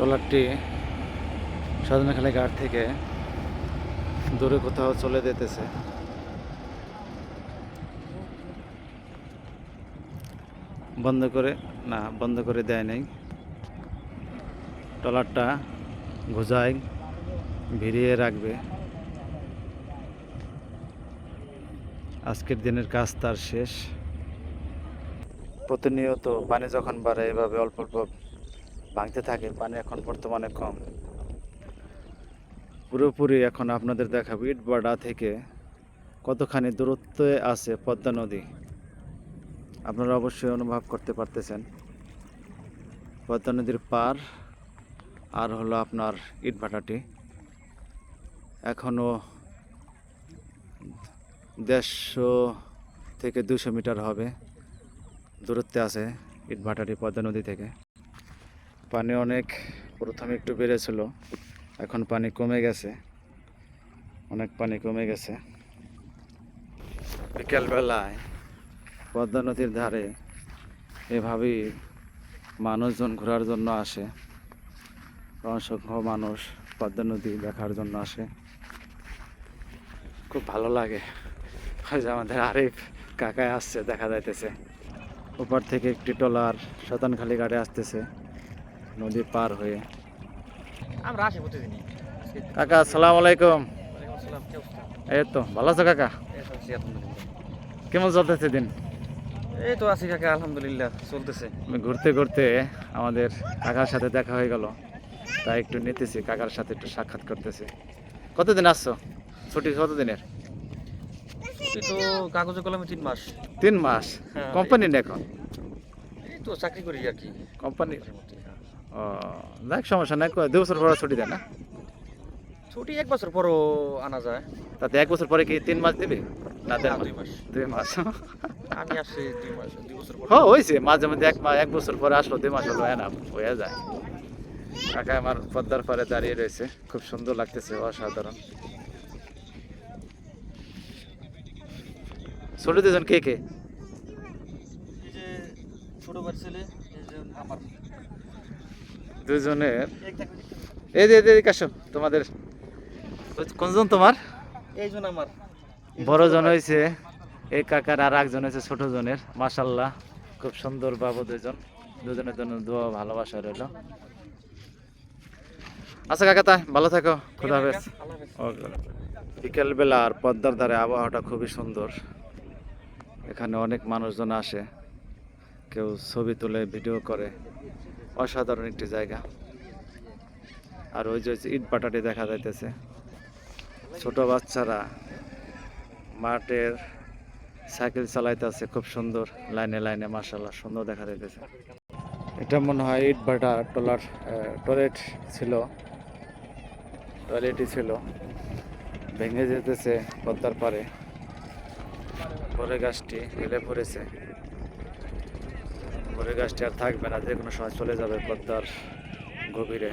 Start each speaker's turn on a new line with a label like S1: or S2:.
S1: ট্রলারটি সাধনাখালী ঘাট থেকে দূরে কোথাও চলে যেতেছে। বন্ধ করে, না, বন্ধ করে দেয় নাই। ট্রলারটা গোজায় ভিড়িয়ে রাখবে। আজকের দিনের কাজ তার শেষ। প্রতিনিয়ত পানি যখন বাড়ে, এভাবে অল্প অল্প ভাঙতে থাকে, পানি এখন বর্তমানে কম। পুরোপুরি এখন আপনাদের দেখাবো ইটবাড়া থেকে কতখানি দূরত্বে আছে পদ্মা নদী। আপনারা অবশ্যই অনুভব করতে পারতেছেন। পদ্মা নদীর পার আর হলো আপনার ইটভাটাটি। এখনও দেড়শো থেকে দুশো মিটার হবে দূরত্বে আছে ইটভাটাটি পদ্মা নদী থেকে। পানি অনেক প্রথমে একটু বেড়েছিল, এখন পানি কমে গেছে, অনেক পানি কমে গেছে। বিকেলবেলায় পদ্মা নদীর ধারে এভাবেই মানুষজন ঘোরার জন্য আসে, অসংখ্য মানুষ পদ্মা নদী দেখার জন্য আসে। খুব ভালো লাগে যে আমাদের আরিফ কাকায় আসছে, দেখা যাইতেছে। ওপার থেকে একটি ট্রলার শতানখালি ঘাটে আসতেছে। নদী পার হয়ে।
S2: আমরা আসি প্রতিদিনই।
S1: কাকা আসসালামু আলাইকুম। এই তো ভালো আছো কাকা? কেমন চলতেছে দিন?
S2: এই তো আছি কাকা আলহামদুলিল্লাহ চলতেছে।
S1: ঘুরতে ঘুরতে আমাদের কাকার সাথে দেখা হয়ে গেল। তাই একটু নিতেছি কাকার সাথে একটু সাক্ষাৎ করতেছি। কতদিন আসছো? ছুটি কতদিনের?
S2: তো কাগজে কলমে তিন মাস।
S1: তিন মাস?
S2: হ্যাঁ,
S1: কোম্পানি এখন?
S2: এই তো চাকরি করি আর কি।
S1: কোম্পানি
S2: হ্যাঁ।
S1: দেখ সমস্যা নাই দু বছর পরে ছুটি দেয় না?
S2: ছুটি এক বছর পরও আনা যায়।
S1: তাতে এক বছর পরে কি তিন মাস দিবি? না?
S2: দুই মাস।
S1: দুই মাস।
S2: আমি আসছি দুই মাস দুই বছর পর।
S1: হ্যাঁ হয়েছে মাঝে মধ্যে এক মাস এক বছর পরে আসলো দুই মাস হলো না হয়ে যায়। কাকা আমার পদ্মার পারে দাঁড়িয়ে রয়েছে খুব সুন্দর লাগতেছে অসাধারণ। ছোট দুজন কে কে?
S2: ছোট ছেলে আমার
S1: দুজনের। এই যে এদিকে আসো তোমাদের। কোনজন তোমার?
S2: এই জন আমার।
S1: বড় জন। হয়েছে এই কাকার আর একজন হয়েছে ছোট জনের মাসাল্লাহ খুব সুন্দর বাবু দুজন। দুজনের জন্য দোয়া ভালোবাসা রইল। আচ্ছা কাকা তাই ভালো থাকো। খুদা হাফেজ।
S2: আল্লাহ
S1: বিকেল বেলা আর পদ্মার ধারে আবহাওয়াটা খুবই সুন্দর। এখানে অনেক মানুষজন আসে। কেউ ছবি তুলে ভিডিও করে। অসাধারণ একটি জায়গা। আর ওই যে ইট পাটাটি দেখা যাইতেছে। ছোট বাচ্চারা মাঠের সাইকেল চালাইতেছে, খুব সুন্দর। লাইনে লাইনে মার্শাল্লাহ সুন্দর দেখা যাইতেছে। এটা মনে হয় ইট ভাটা টলার টয়লেট ছিল। টয়লেটই ছিল। ভেঙে যেতেছে পদ্মার পারে বরে গাছটি হেলে পড়েছে। গাছটি আর থাকবে না যে কোনো সময় চলে যাবে পদ্মার গভীরে।